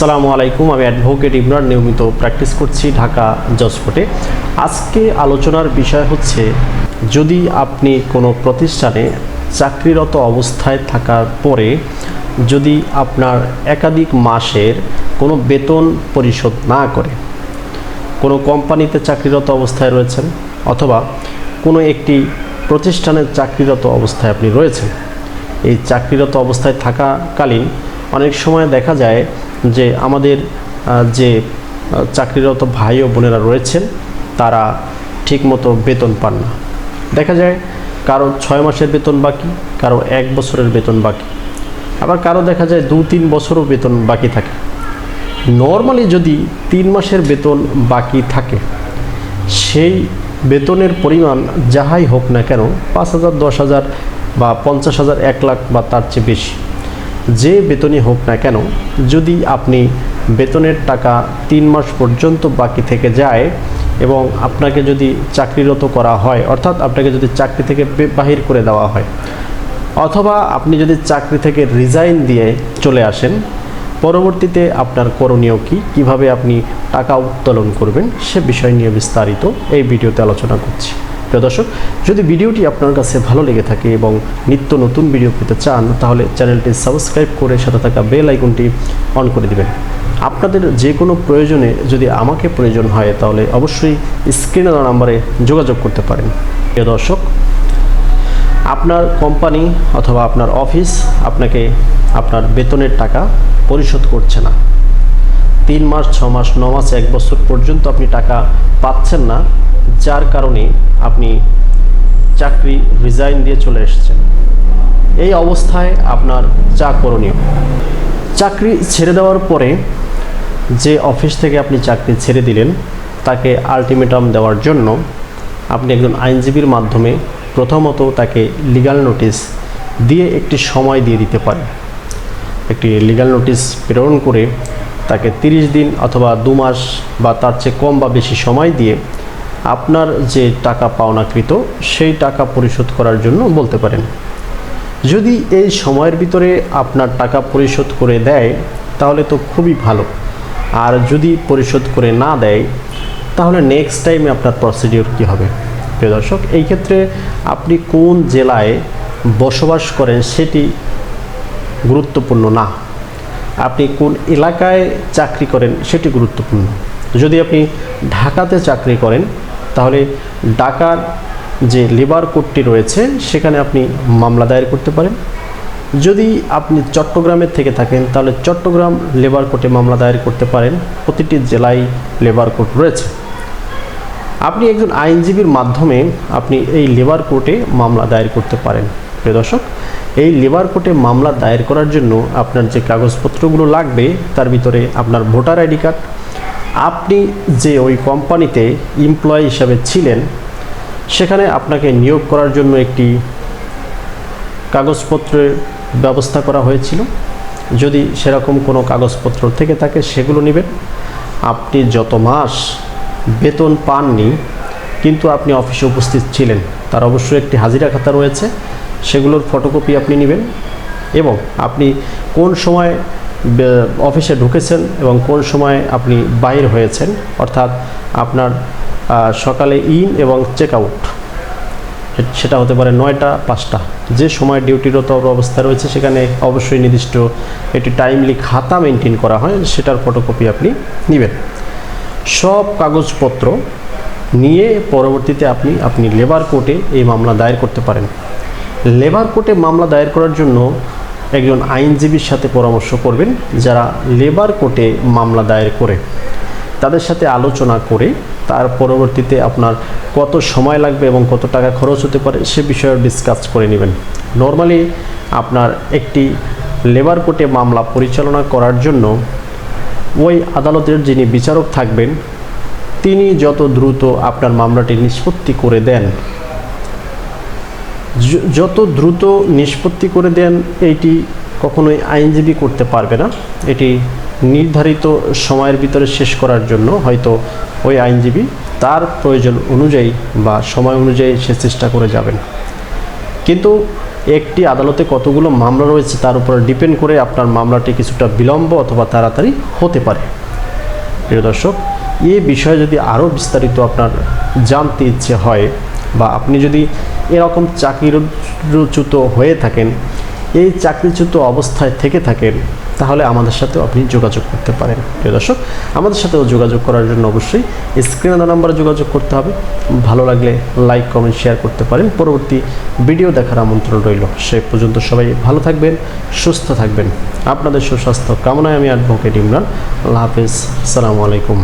আসসালামু আলাইকুম, আমি অ্যাডভোকেট ইমরান, নিয়মিত প্র্যাকটিস করছি ঢাকা জজকোর্টে। আজকে আলোচনার বিষয় হচ্ছে, যদি আপনি কোনো প্রতিষ্ঠানে চাকরিরত অবস্থায় থাকার পরে যদি আপনার একাধিক মাসের কোনো বেতন পরিশোধ না করে, কোনো কোম্পানিতে চাকরিরত অবস্থায় রয়েছেন অথবা কোনো একটি প্রতিষ্ঠানের চাকরিরত অবস্থায় আপনি রয়েছেন, এই চাকরিরত অবস্থায় থাকাকালীন অনেক সময় দেখা যায় যে আমাদের যে চাকরিরত ভাই ও বোনেরা রয়েছেন, তারা ঠিকমতো বেতন পান না। দেখা যায় কারও ছয় মাসের বেতন বাকি, কারও এক বছরের বেতন বাকি। আবার কারও দেখা যায় দু, তিন বছরও বেতন বাকি থাকে। নর্মালি যদি তিন মাসের বেতন বাকি থাকে, সেই বেতনের পরিমাণ যাহাই হোক না কেন, পাঁচ হাজার, দশ হাজার বা পঞ্চাশ হাজার, এক লাখ বা তার চেয়ে বেশি। যে বেতনই হোক না কেন, যদি আপনি বেতনের টাকা তিন মাস পর্যন্ত বাকি থেকে যায় এবং আপনাকে যদি চাকরিরত করা হয়, অর্থাৎ আপনাকে যদি চাকরি থেকে বাহির করে দেওয়া হয়, অথবা আপনি যদি চাকরি থেকে রিজাইন দিয়ে চলে আসেন, পরবর্তীতে আপনার করণীয় কি? কীভাবে আপনি টাকা উত্তোলন করবেন? সে বিষয় নিয়ে বিস্তারিত এই ভিডিওতে আলোচনা করছি। প্রিয় দর্শক, যদি ভিডিওটি আপনার কাছে ভালো লেগে থাকে এবং নিত্য নতুন ভিডিও পেতে চান, তাহলে চ্যানেলটি সাবস্ক্রাইব করে সাথে থাকা বেল আইকনটি অন করে দিবেন। আপনাদের যে কোনো প্রয়োজনে যদি আমাকে প্রয়োজন হয়, তাহলে অবশ্যই স্ক্রিনে দেওয়া নাম্বারে যোগাযোগ করতে পারেন। প্রিয় দর্শক, আপনার কোম্পানি অথবা আপনার অফিস আপনাকে আপনার বেতনের টাকা পরিশোধ করছে না। তিন মাস, ছ মাস, ন মাস, এক বছর পর্যন্ত আপনি টাকা পাচ্ছেন না। যার কারণে আপনি চাকরি রিজাইন দিয়ে চলে এসেছেন। এই অবস্থায় আপনার যা করণীয়। চাকরি ছেড়ে দেওয়ার পরে যে অফিস থেকে আপনি চাকরি ছেড়ে দিলেন, তাকে আলটিমেটাম দেওয়ার জন্য আপনি একজন আইনজীবীর মাধ্যমে প্রথমত তাকে লিগ্যাল নোটিশ দিয়ে একটি সময় দিয়ে দিতে পারেন। একটি লিগাল নোটিশ প্রেরণ করে তাকে 30 দিন অথবা দু মাস বা তার চেয়ে কম বা বেশি সময় দিয়ে আপনার যে টাকা পাওনাকৃত সেই টাকা পরিশোধ করার জন্য বলতে পারেন। যদি এই সময়ের ভিতরে আপনার টাকা পরিশোধ করে দেয়, তাহলে তো খুবই ভালো। আর যদি পরিশোধ করে না দেয়, তাহলে নেক্সট টাইমে আপনার প্রসিডিওর কী হবে? প্রিয় দর্শক, এই ক্ষেত্রে আপনি কোন জেলায় বসবাস করেন সেটি গুরুত্বপূর্ণ না। আপনি কোন এলাকায় চাকরি করেন সেটি গুরুত্বপূর্ণ। যদি আপনি ঢাকাতে চাকরি করেন তাহলে ঢাকার যে লেবার কোর্টটি রয়েছে, সেখানে আপনি মামলা দায়ের করতে পারেন। যদি আপনি চট্টগ্রামের থেকে থাকেন, তাহলে চট্টগ্রাম লেবার কোর্টে মামলা দায়ের করতে পারেন। প্রতিটি জেলায় লেবার কোর্ট রয়েছে। আপনি একজন আইনজীবীর মাধ্যমে আপনি এই লেবার কোর্টে মামলা দায়ের করতে পারেন। প্রিয় দর্শক, এই লেবার কোর্টে মামলা দায়ের করার জন্য আপনার যে কাগজপত্রগুলো লাগবে, তার ভিতরে আপনার ভোটার আইডি কার্ড আপনি যে ওই কোম্পানিতে এমপ্লয়ি হিসাবে ছিলেন, সেখানে আপনাকে নিয়োগ করার জন্য একটি কাগজপত্রের ব্যবস্থা করা হয়েছিল। যদি সেরকম কোনো কাগজপত্র থেকে থাকে, সেগুলো নেবেন। আপনি যত মাস বেতন পাননি, কিন্তু আপনি অফিসে উপস্থিত ছিলেন, তার অবশ্যই একটি হাজিরা খাতা রয়েছে। সেগুলোর ফটোকপি আপনি নেবেন এবং আপনি কোন সময় অফিসে ঢুকেছেন এবং কোন সময় আপনি বাইর হয়েছেন, অর্থাৎ আপনার সকালে ইন এবং চেক আউট। সেটা হতে পারে নয়টা, পাঁচটা। যে সময় ডিউটিরত অবস্থা রয়েছে সেখানে অবশ্যই নির্দিষ্ট একটি টাইমলি খাতা মেনটেন করা হয়, সেটার ফটোকপি আপনি নেবেন। সব কাগজপত্র নিয়ে পরবর্তীতে আপনি আপনি লেবার কোর্টে এই মামলা দায়ের করতে পারেন। লেবার কোর্টে মামলা দায়ের করার জন্য একজন আইনজীবীর সাথে পরামর্শ করবেন যারা লেবার কোর্টে মামলা দায়ের করে। তাদের সাথে আলোচনা করে তার পরবর্তীতে আপনার কত সময় লাগবে এবং কত টাকা খরচ হতে পারে সে বিষয়ে ডিসকাস করে নেবেন। নর্মালি আপনার একটি লেবার কোর্টে মামলা পরিচালনা করার জন্য ওই আদালতের যিনি বিচারক থাকবেন, তিনি যত দ্রুত আপনার মামলাটি নিষ্পত্তি করে দেন যত দ্রুত নিষ্পত্তি করে দেন, এইটি কখনোই আইনজীবী করতে পারবে না। এটি নির্ধারিত সময়ের ভিতরে শেষ করার জন্য হয়তো ওই আইনজীবী তার প্রয়োজন অনুযায়ী বা সময় অনুযায়ী সে চেষ্টা করে যাবেন। কিন্তু একটি আদালতে কতগুলো মামলা রয়েছে তার উপর ডিপেন্ড করে আপনার মামলাটি কিছুটা বিলম্ব অথবা তাড়াতাড়ি হতে পারে। প্রিয় দর্শক এই বিষয়ে যদি আরও বিস্তারিত আপনার জানতে ইচ্ছে হয় বা আপনি যদি এরকম চাকরিচ্যুত হয়ে থাকেন, এই চাকরিচ্যুত অবস্থায় থেকে থাকেন, তাহলে আমাদের সাথেও আপনি যোগাযোগ করতে পারেন। প্রিয় দর্শক, আমাদের সাথেও যোগাযোগ করার জন্য অবশ্যই স্ক্রিনে দেওয়া নাম্বারে যোগাযোগ করতে হবে। ভালো লাগলে লাইক, কমেন্ট, শেয়ার করতে পারেন। পরবর্তী ভিডিও দেখার আমন্ত্রণ রইল। সে পর্যন্ত সবাই ভালো থাকবেন, সুস্থ থাকবেন। আপনাদের সুস্বাস্থ্য কামনায় আমি অ্যাডভোকেট ইমরান। আল্লাহ হাফিজ। সালামু আলাইকুম।